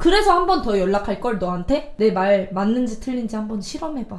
그래서 한 번 더 연락할 걸 너한테 내 말 맞는지 틀린지 한 번 실험해봐.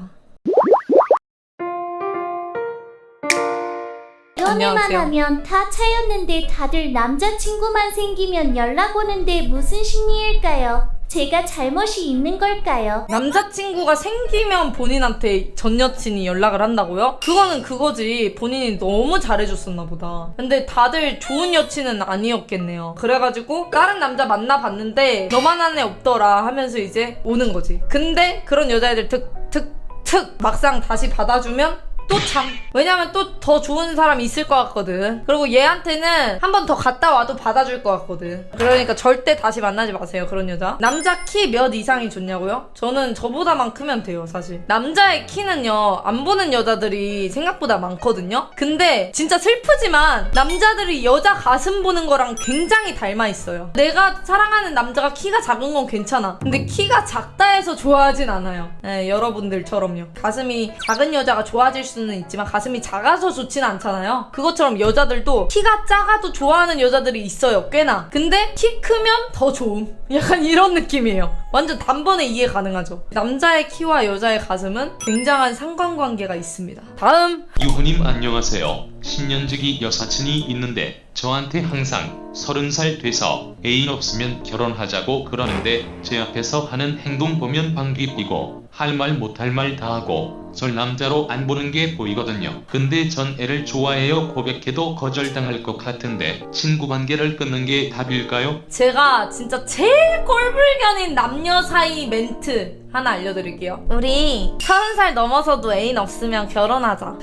연애만 안녕하세요. 하면 다 차였는데 다들 남자친구만 생기면 연락 오는데 무슨 심리일까요? 제가 잘못이 있는 걸까요? 남자친구가 생기면 본인한테 전 여친이 연락을 한다고요? 그거는 그거지. 본인이 너무 잘해줬었나 보다. 근데 다들 좋은 여친은 아니었겠네요. 그래가지고 다른 남자 만나봤는데 너만한 애 없더라 하면서 이제 오는 거지. 근데 그런 여자애들 득, 득, 득 막상 다시 받아주면 또 참. 왜냐면 또 더 좋은 사람이 있을 것 같거든. 그리고 얘한테는 한 번 더 갔다 와도 받아줄 것 같거든. 그러니까 절대 다시 만나지 마세요, 그런 여자. 남자 키 몇 이상이 좋냐고요? 저는 저보다만 크면 돼요, 사실. 남자의 키는요, 안 보는 여자들이 생각보다 많거든요? 근데 진짜 슬프지만 남자들이 여자 가슴 보는 거랑 굉장히 닮아 있어요. 내가 사랑하는 남자가 키가 작은 건 괜찮아. 근데 키가 작다 해서 좋아하진 않아요. 네, 여러분들처럼요. 가슴이 작은 여자가 좋아질 수는 있지만 가슴이 작아서 좋진 않잖아요. 그것처럼 여자들도 키가 작아도 좋아하는 여자들이 있어요. 꽤나. 근데 키 크면 더 좋음. 약간 이런 느낌이에요. 완전 단번에 이해 가능하죠. 남자의 키와 여자의 가슴은 굉장한 상관관계가 있습니다. 다음. 유호님 안녕하세요. 10년지기 여사친이 있는데 저한테 항상 서른 살 돼서 애인 없으면 결혼하자고 그러는데 제 앞에서 하는 행동 보면 방귀 뀌고 할 말 못 할 말 다 하고 절 남자로 안 보는 게 보이거든요. 근데 전 애를 좋아해요 고백해도 거절당할 것 같은데 친구 관계를 끊는 게 답일까요? 제가 진짜 제일 꼴불견인 남녀 사이 멘트 하나 알려드릴게요. 우리 서른 살 넘어서도 애인 없으면 결혼하자.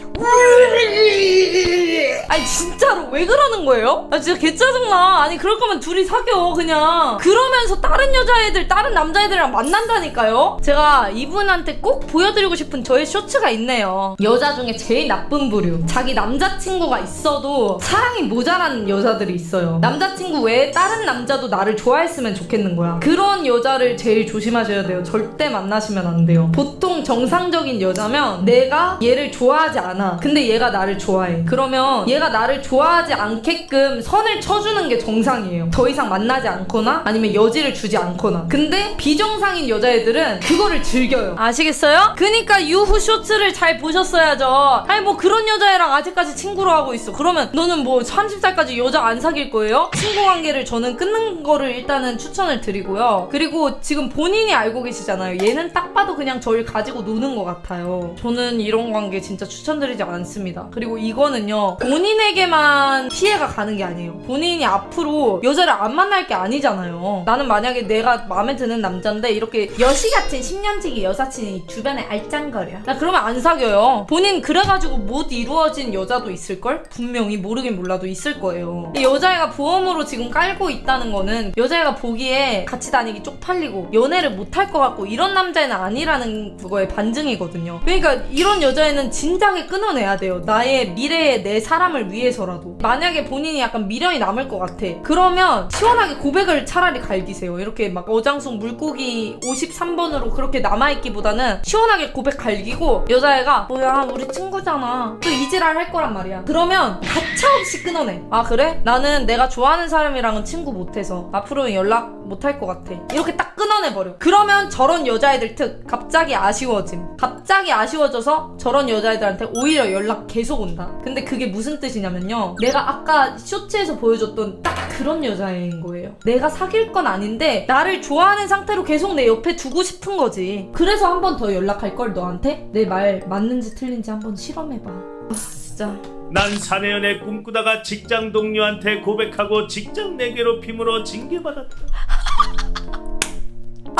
아니 진짜로 왜 그러는 거예요? 아 진짜 개짜증나. 아니 그럴 거면 둘이 사겨 그냥. 그러면서 다른 여자애들 다른 남자애들이랑 만난다니까요. 제가 이분한테 꼭 보여드리고 싶은 저의 쇼츠가 있네요. 여자 중에 제일 나쁜 부류. 자기 남자친구가 있어도 사랑이 모자란 여자들이 있어요. 남자친구 외에 다른 남자도 나를 좋아했으면 좋겠는 거야. 그런 여자를 제일 조심하셔야 돼요. 절대 만나시면 안 돼요. 보통 정상적인 여자면 내가 얘를 좋아하지 않아. 근데 얘가 나를 좋아해. 그러면 얘가 나를 좋아하지 않게끔 선을 쳐주는 게 정상이에요. 더 이상 만나지 않거나 아니면 여지를 주지 않거나. 근데 비정상인 여자애들은 그거를 즐겨요. 아시겠어요? 그니까 유후 쇼츠를 잘 보셨어야죠. 아니 뭐 그런 여자애랑 아직까지 친구로 하고 있어. 그러면 너는 뭐 30살까지 여자 안 사귈 거예요? 친구 관계를 저는 끊는 거를 일단은 추천을 드리고요. 그리고 지금 본인이 알고 계시잖아요. 얘는 딱 봐도 그냥 저를 가지고 노는 것 같아요. 저는 이런 관계 진짜 추천드리지 않습니다. 그리고 이거는요. 본인에게만 피해가 가는 게 아니에요. 본인이 앞 으로 여자를 안 만날 게 아니잖아요. 나는 만약에 내가 마음에 드는 남자인데 이렇게 여시 같은 10년지기 여사친이 주변에 알짱거려. 나 그러면 안 사겨요. 본인 그래가지고 못 이루어진 여자도 있을걸? 분명히 모르긴 몰라도 있을 거예요. 이 여자애가 보험으로 지금 깔고 있다는 거는 여자애가 보기에 같이 다니기 쪽팔리고 연애를 못할 것 같고 이런 남자애는 아니라는 그거의 반증이거든요. 그러니까 이런 여자애는 진작에 끊어내야 돼요. 나의 미래의 내 사람을 위해서라도. 만약에 본인이 약간 미련이 남을 것 같아. 그러면 시원하게 고백을 차라리 갈기세요. 이렇게 막 어장숙 물고기 53번으로 그렇게 남아있기보다는 시원하게 고백 갈기고 여자애가 뭐야 우리 친구잖아. 또 이지랄 할 거란 말이야. 그러면 가차없이 끊어내. 아 그래? 나는 내가 좋아하는 사람이랑은 친구 못해서 앞으로는 연락 못할 것 같아. 이렇게 딱 끊어내버려. 그러면 저런 여자애들 특 갑자기 아쉬워짐. 갑자기 아쉬워져서 저런 여자애들한테 오히려 연락 계속 온다. 근데 그게 무슨 뜻이냐면요. 내가 아까 쇼츠에서 보여줬던 딱 그런 여자애인 거예요. 내가 사귈 건 아닌데 나를 좋아하는 상태로 계속 내 옆에 두고 싶은 거지. 그래서 한 번 더 연락할 걸 너한테 내 말 맞는지 틀린지 한 번 실험해봐. 아 진짜. 난 사내연애 꿈꾸다가 직장 동료한테 고백하고 직장 내 괴롭힘으로 징계받았다.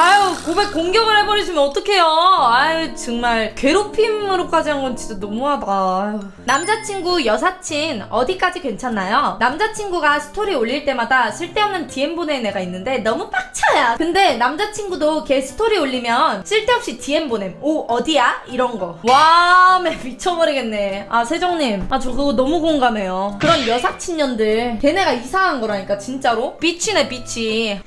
아유 고백 공격을 해버리시면 어떡해요? 아유 정말 괴롭힘으로까지 한 건 진짜 너무하다. 아유. 남자친구 여사친 어디까지 괜찮나요? 남자친구가 스토리 올릴 때마다 쓸데없는 DM 보내는 애가 있는데 너무 빡쳐요. 근데 남자친구도 걔 스토리 올리면 쓸데없이 DM 보냄. 오 어디야? 이런 거와 미쳐버리겠네. 아 세정님. 아 저 그거 너무 공감해요. 그런 여사친년들. 걔네가 이상한 거라니까 진짜로? 비치네 비치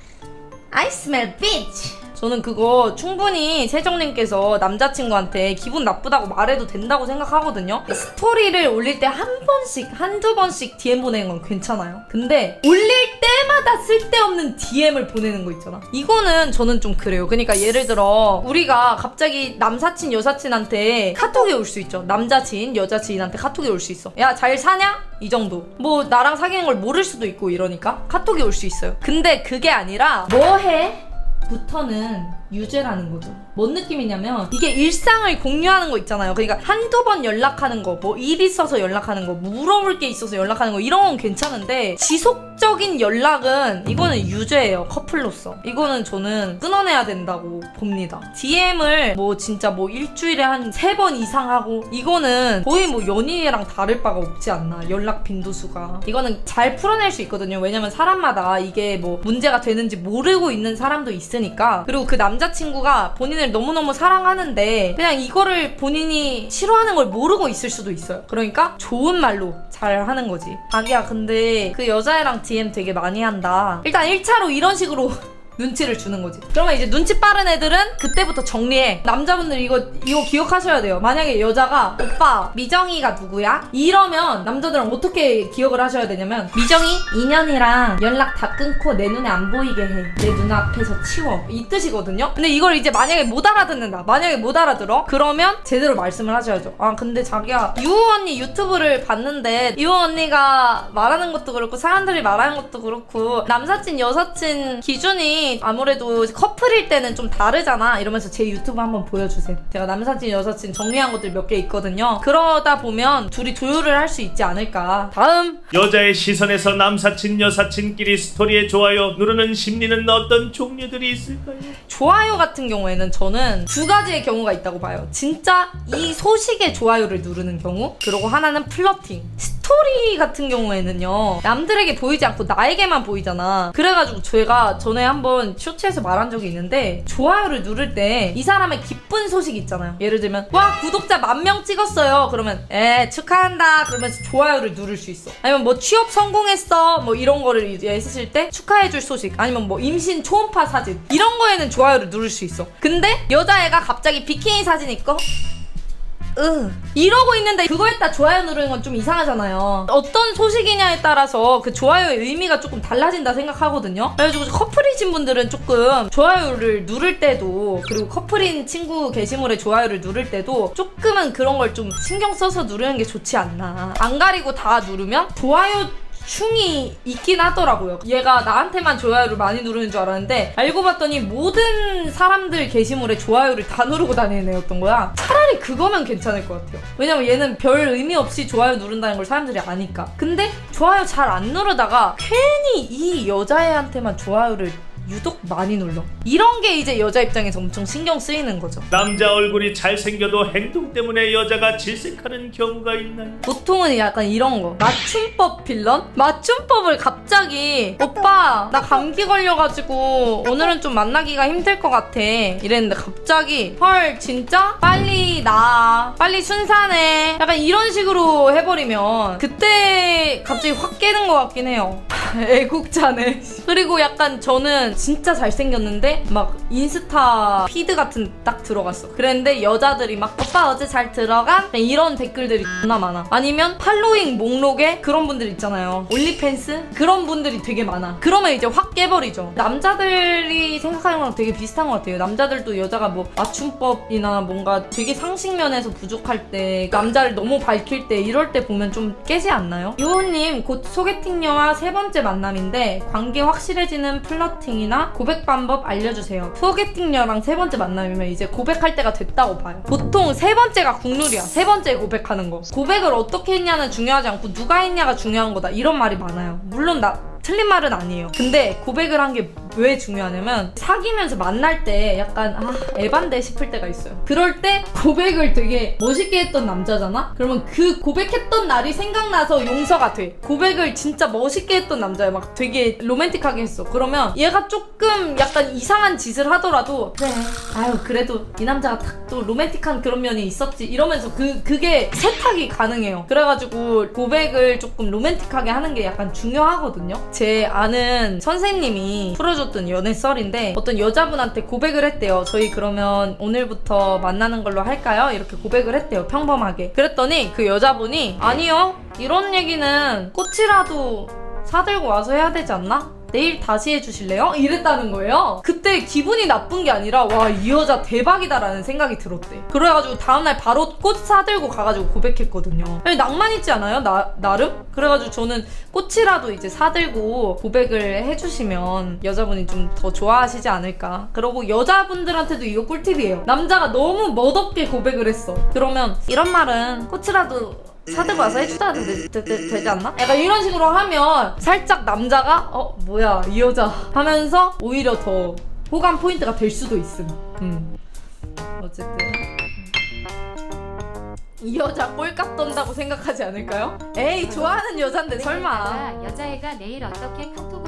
I smell bitch 저는 그거 충분히 세정님께서 남자친구한테 기분 나쁘다고 말해도 된다고 생각하거든요. 스토리를 올릴 때 한 번씩, 한두 번씩 DM 보내는 건 괜찮아요. 근데 올릴 때마다 쓸데없는 DM을 보내는 거 있잖아. 이거는 저는 좀 그래요. 그러니까 예를 들어 우리가 갑자기 남사친, 여사친한테 카톡이 올 수 있죠. 남자친, 여자친한테 카톡이 올 수 있어. 야, 잘 사냐? 이 정도. 뭐 나랑 사귀는 걸 모를 수도 있고 이러니까 카톡이 올 수 있어요. 근데 그게 아니라 뭐 해? 부터는 유죄라는 거죠. 뭔 느낌이냐면 이게 일상을 공유하는 거 있잖아요. 그러니까 한두 번 연락하는 거, 뭐 일 있어서 연락하는 거, 물어볼 게 있어서 연락하는 거 이런 건 괜찮은데 지속적인 연락은 이거는 유죄예요. 커플로서. 이거는 저는 끊어내야 된다고 봅니다. DM을 뭐 진짜 뭐 일주일에 한 세 번 이상 하고 이거는 거의 뭐 연인이랑 다를 바가 없지 않나. 연락 빈도수가. 이거는 잘 풀어낼 수 있거든요. 왜냐면 사람마다 이게 뭐 문제가 되는지 모르고 있는 사람도 있으니까. 그리고 그 남자 친구가 본인을 너무너무 사랑하는데 그냥 이거를 본인이 싫어하는 걸 모르고 있을 수도 있어요. 그러니까 좋은 말로 잘 하는 거지. 자기야, 근데 그 여자애랑 DM 되게 많이 한다. 일단 1차로 이런 식으로 눈치를 주는 거지. 그러면 이제 눈치 빠른 애들은 그때부터 정리해. 남자분들 이거 이거 기억하셔야 돼요. 만약에 여자가 오빠 미정이가 누구야? 이러면 남자들은 어떻게 기억을 하셔야 되냐면 미정이 인연이랑 연락 다 끊고 내 눈에 안 보이게 해. 내 눈앞에서 치워. 이 뜻이거든요. 근데 이걸 이제 만약에 못 알아듣는다. 만약에 못 알아들어? 그러면 제대로 말씀을 하셔야죠. 아 근데 자기야 유호 언니 유튜브를 봤는데 유호 언니가 말하는 것도 그렇고 사람들이 말하는 것도 그렇고 남사친 여사친 기준이 아무래도 커플일 때는 좀 다르잖아 이러면서 제 유튜브 한번 보여주세요 제가 남사친 여사친 정리한 것들 몇 개 있거든요 그러다 보면 둘이 조율을 할 수 있지 않을까 다음 여자의 시선에서 남사친 여사친끼리 스토리에 좋아요 누르는 심리는 어떤 종류들이 있을까요? 좋아요 같은 경우에는 저는 두 가지의 경우가 있다고 봐요. 진짜 이 소식에 좋아요를 누르는 경우, 그리고 하나는 플러팅. 스토리 같은 경우에는요, 남들에게 보이지 않고 나에게만 보이잖아. 그래가지고 제가 전에 한번 쇼츠에서 말한 적이 있는데, 좋아요를 누를 때 이 사람의 기쁜 소식 있잖아요. 예를 들면, 와, 구독자 만 명 찍었어요. 그러면, 에, 축하한다. 그러면서 좋아요를 누를 수 있어. 아니면 뭐 취업 성공했어. 뭐 이런 거를 이제 했을 때 축하해줄 소식. 아니면 뭐 임신 초음파 사진. 이런 거에는 좋아요를 누를 수 있어. 근데 여자애가 갑자기 비키니 사진 있고, 으 이러고 있는데 그거에다 좋아요 누르는 건 좀 이상하잖아요. 어떤 소식이냐에 따라서 그 좋아요의 의미가 조금 달라진다 생각하거든요. 그래가지고 커플이신 분들은 조금 좋아요를 누를 때도 그리고 커플인 친구 게시물에 좋아요를 누를 때도 조금은 그런 걸 좀 신경 써서 누르는 게 좋지 않나. 안 가리고 다 누르면 좋아요 충이 있긴 하더라고요. 얘가 나한테만 좋아요를 많이 누르는 줄 알았는데 알고 봤더니 모든 사람들 게시물에 좋아요를 다 누르고 다니는 애였던 거야. 차라리 그거면 괜찮을 것 같아요. 왜냐면 얘는 별 의미 없이 좋아요 누른다는 걸 사람들이 아니까. 근데 좋아요 잘 안 누르다가 괜히 이 여자애한테만 좋아요를 유독 많이 눌러. 이런 게 이제 여자 입장에서 엄청 신경 쓰이는 거죠. 남자 얼굴이 잘생겨도 행동 때문에 여자가 질색하는 경우가 있나요? 보통은 약간 이런 거 맞춤법 빌런? 맞춤법을 갑자기 오빠 나 감기 걸려가지고 오늘은 좀 만나기가 힘들 것 같아 이랬는데 갑자기 헐 진짜? 빨리 나 빨리 순산해 약간 이런 식으로 해버리면 그때 갑자기 확 깨는 것 같긴 해요 애국자네. 그리고 약간 저는 진짜 잘생겼는데 막 인스타 피드 같은 딱 들어갔어. 그랬는데 여자들이 막 오빠 어제 잘 들어가? 그냥 이런 댓글들이 존나 많아. 아니면 팔로잉 목록에 그런 분들 있잖아요. 올리팬스? 그런 분들이 되게 많아. 그러면 이제 확 깨버리죠. 남자들이 생각하는 거랑 되게 비슷한 것 같아요. 남자들도 여자가 뭐 맞춤법이나 뭔가 되게 상식 면에서 부족할 때 남자를 너무 밝힐 때 이럴 때 보면 좀 깨지 않나요? 요호님 곧 소개팅녀와 세 번째 만남인데 관계 확실해지는 플러팅이나 고백 방법 알려주세요. 소개팅녀랑 세 번째 만남이면 이제 고백할 때가 됐다고 봐요. 보통 세 번째가 국룰이야. 세 번째 고백하는 거. 고백을 어떻게 했냐는 중요하지 않고 누가 했냐가 중요한 거다. 이런 말이 많아요. 물론 나 틀린 말은 아니에요. 근데 고백을 한 게왜 중요하냐면 사귀면서 만날 때 약간 아 에반데 싶을 때가 있어요. 그럴 때 고백을 되게 멋있게 했던 남자잖아. 그러면 그 고백했던 날이 생각나서 용서가 돼. 고백을 진짜 멋있게 했던 남자야. 막 되게 로맨틱하게 했어. 그러면 얘가 조금 약간 이상한 짓을 하더라도 그래. 아유 그래도 이 남자가 딱 또 로맨틱한 그런 면이 있었지 이러면서 그 그게 세탁이 가능해요. 그래가지고 고백을 조금 로맨틱하게 하는 게 약간 중요하거든요. 제 아는 선생님이 풀어준 알려줬던 연애 썰인데 어떤 여자분한테 고백을 했대요. 저희 그러면 오늘부터 만나는 걸로 할까요? 이렇게 고백을 했대요. 평범하게. 그랬더니 그 여자분이 아니요. 이런 얘기는 꽃이라도 사들고 와서 해야 되지 않나? 내일 다시 해주실래요? 이랬다는 거예요. 그때 기분이 나쁜 게 아니라 와 이 여자 대박이다라는 생각이 들었대. 그래가지고 다음날 바로 꽃 사들고 가가지고 고백했거든요. 낭만 있지 않아요? 나 나름? 그래가지고 저는 꽃이라도 이제 사들고 고백을 해주시면 여자분이 좀 더 좋아하시지 않을까. 그러고 여자분들한테도 이거 꿀팁이에요. 남자가 너무 멋없게 고백을 했어. 그러면 이런 말은 꽃이라도 사들고 와서 해주다 되, 되, 되, 되지 않나? 약간 이런 식으로 하면 살짝 남자가 어 뭐야 이 여자 하면서 오히려 더 호감 포인트가 될 수도 있음. 음. 어쨌든 이 여자 꼴값 돈다고 생각하지 않을까요? 에이 좋아하는 여잔데 설마. 여자애가 내일 어떻게 카톡으로